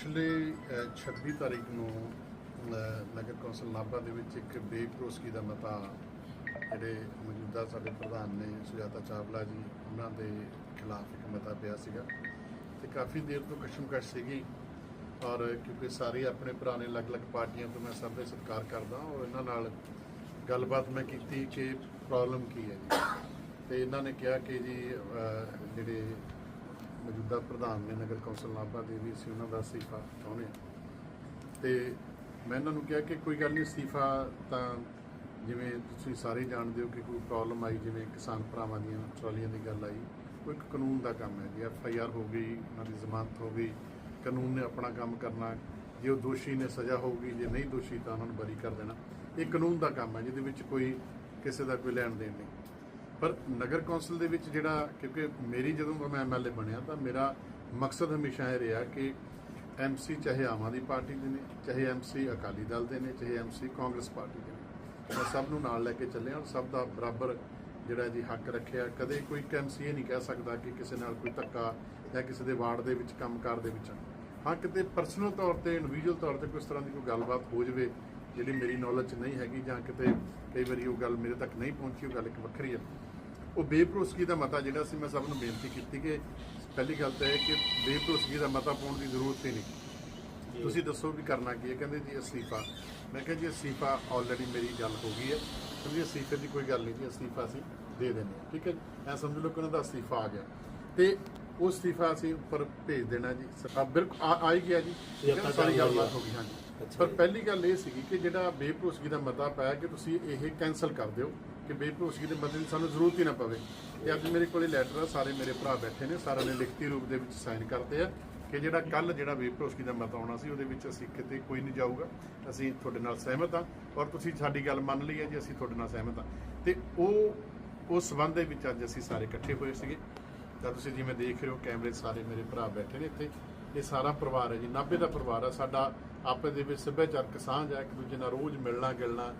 26 ਤਾਰੀਖ ਨੂੰ ਨਗਰ ਕੌਂਸਲ ਨਾਭਾ ਦੇ ਵਿੱਚ ਇੱਕ ਬੇਭਰੋਸਗੀ ਦਾ ਮਤਾ, ਜਿਹੜੇ ਮੌਜੂਦਾ ਸਾਡੇ ਪ੍ਰਧਾਨ ਨੇ, ਸੁਜਾਤਾ ਚਾਵਲਾ ਜੀ, ਉਹਨਾਂ ਦੇ ਖਿਲਾਫ ਇੱਕ ਮਤਾ ਪਿਆ ਸੀਗਾ। ਤੇ ਕਾਫੀ ਦੇਰ ਤੋਂ ਕਸ਼ਮਕਸ਼ ਸੀਗੀ। ਔਰ ਕਿਉਂਕਿ ਸਾਰੇ ਆਪਣੇ ਭਰਾ ਨੇ ਅਲੱਗ-ਅਲੱਗ ਪਾਰਟੀਆਂ ਤੋਂ ਮੈਂ ਸਭ ਦੇ ਸਤਿਕਾਰ ਕਰਦਾ ਔਰ ਇਹਨਾਂ ਨਾਲ ਗੱਲਬਾਤ ਮੈਂ ਕੀਤੀ ਕਿ ਪ੍ਰੋਬਲਮ ਕੀ ਹੈ ਜੀ। ਤੇ ਇਹਨਾਂ ਨੇ ਕਿਹਾ ਕਿ ਜੀ ਜਿਹੜੇ ਮੌਜੂਦਾ ਪ੍ਰਧਾਨ ਨੇ ਨਗਰ ਕੌਂਸਲ ਨਾਭਾ ਦੇ ਵੀ ਅਸੀਂ ਉਹਨਾਂ ਦਾ ਅਸਤੀਫਾ ਚਾਹੁੰਦੇ ਹਾਂ। ਤੇ ਮੈਂ ਇਹਨਾਂ ਨੂੰ ਕਿਹਾ ਕਿ ਕੋਈ ਗੱਲ ਨਹੀਂ, ਅਸਤੀਫਾ ਤਾਂ ਜਿਵੇਂ ਤੁਸੀਂ ਸਾਰੇ ਜਾਣਦੇ ਹੋ ਕਿ ਕੋਈ ਪ੍ਰੋਬਲਮ ਆਈ, ਜਿਵੇਂ ਕਿਸਾਨ ਭਰਾਵਾਂ ਦੀਆਂ ਟਰਾਲੀਆਂ ਦੀ ਗੱਲ ਆਈ, ਉਹ ਇੱਕ ਕਾਨੂੰਨ ਦਾ ਕੰਮ ਹੈ ਜੀ। ਐਫ ਆਈ ਆਰ ਹੋ ਗਈ, ਉਹਨਾਂ ਦੀ ਜ਼ਮਾਨਤ ਹੋ ਗਈ, ਕਾਨੂੰਨ ਨੇ ਆਪਣਾ ਕੰਮ ਕਰਨਾ। ਜੇ ਉਹ ਦੋਸ਼ੀ ਨੇ ਸਜ਼ਾ ਹੋਊਗੀ, ਜੇ ਨਹੀਂ ਦੋਸ਼ੀ ਤਾਂ ਉਹਨਾਂ ਨੂੰ ਬਰੀ ਕਰ ਦੇਣਾ। ਇਹ ਕਾਨੂੰਨ ਦਾ ਕੰਮ ਹੈ, ਜਿਹਦੇ ਵਿੱਚ ਕੋਈ ਕਿਸੇ ਦਾ ਕੋਈ ਲੈਣ ਦੇਣ ਨਹੀਂ। ਪਰ ਨਗਰ ਕੌਂਸਲ ਦੇ ਵਿੱਚ ਜਿਹੜਾ, ਕਿਉਂਕਿ ਮੇਰੀ ਜਦੋਂ ਦਾ ਮੈਂ ਐਮਐਲਏ ਬਣਿਆ, ਤਾਂ ਮੇਰਾ ਮਕਸਦ ਹਮੇਸ਼ਾ ਇਹ ਰਿਹਾ ਕਿ ਐਮਸੀ ਚਾਹੇ ਆਮ ਆਦਮੀ ਪਾਰਟੀ ਦੇ ਨੇ, ਚਾਹੇ ਐਮਸੀ ਅਕਾਲੀ ਦਲ ਦੇ ਨੇ, ਚਾਹੇ ਐਮਸੀ ਕਾਂਗਰਸ ਪਾਰਟੀ ਦੇ ਨੇ, ਮੈਂ ਸਭ ਨੂੰ ਨਾਲ ਲੈ ਕੇ ਚੱਲਿਆ ਔਰ ਸਭ ਦਾ ਬਰਾਬਰ ਜਿਹੜਾ ਜੀ ਹੱਕ ਰੱਖਿਆ। ਕਦੇ ਕੋਈ ਐਮਸੀ ਇਹ ਨਹੀਂ ਕਹਿ ਸਕਦਾ ਕਿ ਕਿਸੇ ਨਾਲ ਕੋਈ ਧੱਕਾ ਜਾਂ ਕਿਸੇ ਦੇ ਵਾਰਡ ਦੇ ਵਿੱਚ, ਕੰਮਕਾਰ ਦੇ ਵਿੱਚ। ਹਾਂ, ਕਿਤੇ ਪਰਸਨਲ ਤੌਰ ਤੇ ਇੰਡੀਵਿਜੂਅਲ ਤੌਰ ਤੇ ਕੋਈ ਇਸ ਤਰ੍ਹਾਂ ਦੀ ਕੋਈ ਗੱਲਬਾਤ ਹੋ ਜਵੇ ਜਿਹੜੀ ਮੇਰੀ ਨੌਲੇਜ 'ਚ ਨਹੀਂ ਹੈਗੀ ਜਾਂ ਕਿਤੇ ਕਈ ਵਾਰੀ ਉਹ ਗੱਲ ਮੇਰੇ ਤੱਕ ਨਹੀਂ ਪਹੁੰਚੀ, ਉਹ ਗੱਲ ਇੱਕ ਵੱਖਰੀ ਹੈ। ਉਹ ਬੇਭਰੋਸਗੀ ਦਾ ਮਤਾ ਜਿਹੜਾ ਸੀ ਮੈਂ ਸਭ ਨੂੰ ਬੇਨਤੀ ਕੀਤੀ ਕਿ ਪਹਿਲੀ ਗੱਲ ਤਾਂ ਇਹ ਕਿ ਬੇਭਰੋਸਗੀ ਦਾ ਮਤਾ ਪਾਉਣ ਦੀ ਜ਼ਰੂਰਤ ਹੀ ਨਹੀਂ। ਤੁਸੀਂ ਦੱਸੋ ਵੀ ਕਰਨਾ ਕੀ ਹੈ? ਕਹਿੰਦੇ ਜੀ ਅਸਤੀਫਾ। ਮੈਂ ਕਿਹਾ ਜੀ ਅਸਤੀਫਾ ਆਲਰੇਡੀ ਮੇਰੀ ਗੱਲ ਹੋ ਗਈ ਹੈ। ਕਹਿੰਦੇ ਅਸਤੀਫੇ ਦੀ ਕੋਈ ਗੱਲ ਨਹੀਂ ਜੀ ਅਸਤੀਫਾ ਅਸੀਂ ਦੇ ਹਾਂ। ਠੀਕ ਹੈ ਐ ਸਮਝ ਲਓ ਕਿ ਉਹਨਾਂ ਦਾ ਅਸਤੀਫਾ ਆ ਗਿਆ। ਤੇ ਉਹ ਅਸਤੀਫਾ ਅਸੀਂ ਉੱਪਰ ਭੇਜ ਦੇਣਾ ਜੀ। ਸਰਕਾਰ ਬਿਲਕੁਲ ਆ ਹੀ ਗਿਆ ਜੀ। ਸਾਰੀ ਗੱਲ ਗੱਲਬਾਤ ਹੋ ਗਈ ਹਾਂਜੀ। ਪਰ। ਪਹਿਲੀ ਗੱਲ ਇਹ ਸੀਗੀ ਕਿ ਜਿਹੜਾ ਬੇਭਰੋਸਗੀ ਦਾ ਮਤਾ ਪਾਇਆ ਕਿ ਤੁਸੀਂ ਇਹ ਕੈਨਸਲ ਕਰ ਦਿਓ ਕਿ ਬੇਭਰੋਸਗੀ ਦੇ ਮਤੇ ਦੀ ਸਾਨੂੰ ਜ਼ਰੂਰਤ ਹੀ ਨਾ ਪਵੇ। ਤੇ ਅੱਜ ਮੇਰੇ ਕੋਲੇ ਲੈਟਰ ਆ ਸਾਰੇ ਮੇਰੇ ਭਰਾ ਬੈਠੇ ਨੇ ਸਾਰਿਆਂ ਨੇ ਲਿਖਤੀ ਰੂਪ ਦੇ ਵਿੱਚ ਸਾਈਨ ਕਰਤੇ ਆ ਕਿ ਜਿਹੜਾ ਕੱਲ ਜਿਹੜਾ ਬੇਭਰੋਸਗੀ ਦਾ ਮਤਾ ਆਉਣਾ ਸੀ ਉਹਦੇ ਵਿੱਚ ਅਸੀਂ ਕਿਤੇ ਕੋਈ ਨਹੀਂ ਜਾਊਗਾ। ਅਸੀਂ ਤੁਹਾਡੇ ਨਾਲ ਸਹਿਮਤ ਹਾਂ ਔਰ ਤੁਸੀਂ ਸਾਡੀ ਗੱਲ ਮੰਨ ਲਈ ਹੈ ਜੀ ਅਸੀਂ ਤੁਹਾਡੇ ਨਾਲ ਸਹਿਮਤ ਹਾਂ ਤੇ ਉਹ ਉਸ ਸੰਬੰਧ ਦੇ ਵਿੱਚ ਅੱਜ ਅਸੀਂ ਸਾਰੇ ਇਕੱਠੇ ਹੋਏ ਸੀਗੇ। ਤਾਂ ਤੁਸੀਂ ਜਿਵੇਂ ਦੇਖ ਰਹੇ ਹੋ ਕੈਮਰੇ 'ਚ ਸਾਰੇ ਮੇਰੇ ਭਰਾ ਬੈਠੇ ਨੇ ਇੱਥੇ। ਇਹ ਸਾਰਾ ਪਰਿਵਾਰ ਹੈ ਜੀ ਨਾਭੇ ਦਾ ਪਰਿਵਾਰ ਹੈ ਸਾਡਾ ਆਪਸ ਦੇ ਵਿੱਚ ਸੱਭਿਆਚਾਰਕ ਸਾਂਝ ਹੈ ਇੱਕ ਦੂਜੇ ਨਾਲ ਰੋਜ਼ ਮਿਲਣਾ ਗਿਲਣਾ,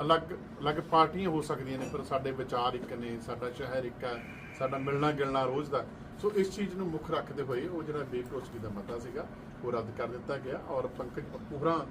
ਅਲੱਗ ਅਲੱਗ ਪਾਰਟੀਆਂ ਹੋ ਸਕਦੀਆਂ ਨੇ, ਪਰ ਸਾਡੇ ਵਿਚਾਰ ਇੱਕ ਨੇ, ਸਾਡਾ ਸ਼ਹਿਰ ਇੱਕ ਹੈ, ਸਾਡਾ ਮਿਲਣਾ ਗਿਲਣਾ ਰੋਜ਼ ਦਾ। ਸੋ ਇਸ ਚੀਜ਼ ਨੂੰ ਮੁੱਖ ਰੱਖਦੇ ਹੋਏ ਉਹ ਜਿਹੜਾ ਬੇਭਰੋਸਗੀ ਦਾ ਮਤਾ ਸੀਗਾ, ਉਹ ਰੱਦ ਕਰ ਦਿੱਤਾ ਗਿਆ ਔਰ ਪੰਕਜ ਪੂਰਾ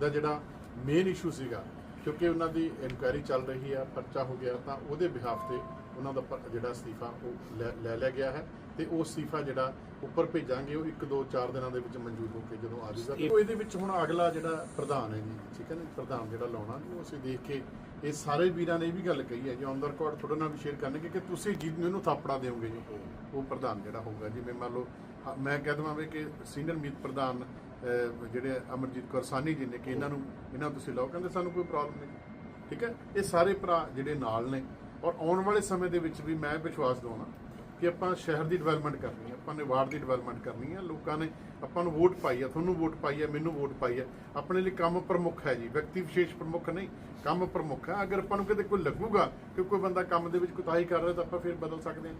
ਦਾ ਜਿਹੜਾ ਮੇਨ ਇਸ਼ੂ ਸੀਗਾ, ਕਿਉਂਕਿ ਉਹਨਾਂ ਦੀ ਇਨਕੁਆਇਰੀ ਚੱਲ ਰਹੀ ਆ, ਪਰਚਾ ਹੋ ਗਿਆ, ਤਾਂ ਉਹਦੇ ਬਿਹਾਫ ਤੇ ਉਹਨਾਂ ਦਾ ਪ- ਜਿਹੜਾ ਅਸਤੀਫਾ ਉਹ ਲੈ- ਲੈ ਲਿਆ ਗਿਆ ਹੈ ਤੇ ਉਹ ਅਸਤੀਫਾ ਜਿਹੜਾ ਉੱਪਰ ਭੇਜਾਂਗੇ ਉਹ 1 2 4 ਦਿਨਾਂ ਦੇ ਵਿੱਚ ਮਨਜ਼ੂਰ ਹੋ ਕੇ ਜਦੋਂ ਆ ਜਾਊਗਾ। ਤੇ ਉਹ ਇਹਦੇ ਵਿੱਚ ਹੁਣ ਅਗਲਾ ਜਿਹੜਾ ਪ੍ਰਧਾਨ ਹੈ ਜੀ ਠੀਕ ਹੈ ਨਾ ਪ੍ਰਧਾਨ ਜਿਹੜਾ ਲਾਉਣਾ ਉਹ ਅਸੀਂ ਦੇਖ ਕੇ ਇਹ ਸਾਰੇ ਵੀਰਾਂ ਨੇ ਇਹ ਵੀ ਗੱਲ ਕਹੀ ਹੈ ਜੀ ਔਨ ਦਾ ਰਿਕਾਰਡ ਤੁਹਾਡੇ ਨਾਲ ਵੀ ਸ਼ੇਅਰ ਕਰਨਗੇ ਕਿ ਤੁਸੀਂ ਜਿਹਨੂੰ ਇਹਨੂੰ ਥਾਪੜਾ ਦਿਓਗੇ ਜੀ। ਉਹ ਪ੍ਰਧਾਨ ਜਿਹੜਾ ਹੋਊਗਾ ਜਿਵੇਂ ਮੰਨ ਲਓ ਹਾਂ, ਮੈਂ ਕਹਿ ਦਵਾਂ ਵੀ ਕਿ ਸੀਨੀਅਰ ਮੀਤ ਪ੍ਰਧਾਨ ਅਹ, ਜਿਹੜੇ ਅਮਰਜੀਤ ਕੌਰ ਸਾਨੀ ਜੀ ਨੇ ਕਿ ਇਹਨਾਂ ਨੂੰ ਇਹਨਾਂ ਨੂੰ ਤੁਸੀਂ ਲਾਓ ਕਹਿੰਦੇ ਸਾਨੂੰ ਕੋਈ ਪ੍ਰੋਬਲਮ ਨਹੀਂ। ਠੀਕ ਹੈ? ਇਹ ਸਾਰੇ ਭਰਾ ਜਿਹੜੇ ਨਾਲ ਨੇ ਔਰ ਆਉਣ ਵਾਲੇ ਸਮੇਂ ਦੇ ਵਿੱਚ ਵੀ ਮੈਂ ਵਿਸ਼ਵਾਸ ਦਵਾਉਣਾ ਕਿ ਆਪਾਂ ਸ਼ਹਿਰ ਦੀ ਡਿਵੈਲਪਮੈਂਟ ਕਰਨੀ ਹੈ ਆਪਾਂ ਨੇ ਵਾਰਡ ਦੀ ਡਿਵੈਲਪਮੈਂਟ ਕਰਨੀ ਹੈ ਲੋਕਾਂ ਨੇ ਆਪਾਂ ਨੂੰ ਵੋਟ ਪਾਈ ਹੈ ਤੁਹਾਨੂੰ ਵੋਟ ਪਾਈ ਹੈ ਮੈਨੂੰ ਵੋਟ ਪਾਈ ਹੈ ਆਪਣੇ ਲਈ ਕੰਮ ਪ੍ਰਮੁੱਖ ਹੈ ਜੀ ਵਿਅਕਤੀ ਵਿਸ਼ੇਸ਼ ਪ੍ਰਮੁੱਖ ਨਹੀਂ ਕੰਮ ਪ੍ਰਮੁੱਖ ਹੈ। ਅਗਰ ਆਪਾਂ ਨੂੰ ਕਿਤੇ ਕੋਈ ਲੱਗੂਗਾ ਕਿ ਕੋਈ ਬੰਦਾ ਕੰਮ ਦੇ ਵਿੱਚ ਕੁਤਾਹੀ ਕਰ ਰਿਹਾ ਤਾਂ ਆਪਾਂ ਫਿਰ ਬਦਲ ਸਕਦੇ ਹਾਂ।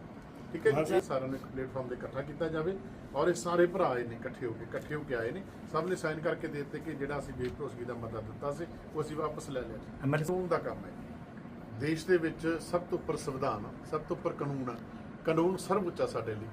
ਠੀਕ ਹੈ ਜੀ? ਸਾਰਿਆਂ ਨੂੰ ਇੱਕ ਪਲੇਟਫਾਰਮ ਤੇ ਇਕੱਠਾ ਕੀਤਾ ਜਾਵੇ ਔਰ ਇਹ ਸਾਰੇ ਭਰਾ ਆਏ ਨੇ ਇਕੱਠੇ ਹੋ ਕੇ ਇਕੱਠੇ ਹੋ ਕੇ ਆਏ ਨੇ। ਸਭ ਨੇ ਸਾਈਨ ਕਰਕੇ ਦੇ ਦਿੱਤੇ ਕਿ ਜਿਹੜਾ ਅਸੀਂ ਬੇਭਰੋਸਗੀ ਦਾ ਮਤਾ ਦਿੱਤਾ ਸੀ ਉਹ ਅਸੀਂ ਵਾਪਸ ਲੈ ਲਿਆ ਕਾਨੂੰਨ ਦਾ ਕੰਮ ਹੈ। ਦੇਸ਼ ਦੇ ਵਿੱਚ ਸਭ ਤੋਂ ਉੱਪਰ ਸੰਵਿਧਾਨ, ਸਭ ਤੋਂ ਉੱਪਰ ਕਾਨੂੰਨ ਆ ਕਾਨੂੰਨ ਸਰਵਉੱਚਾ ਸਾਡੇ ਲਈ।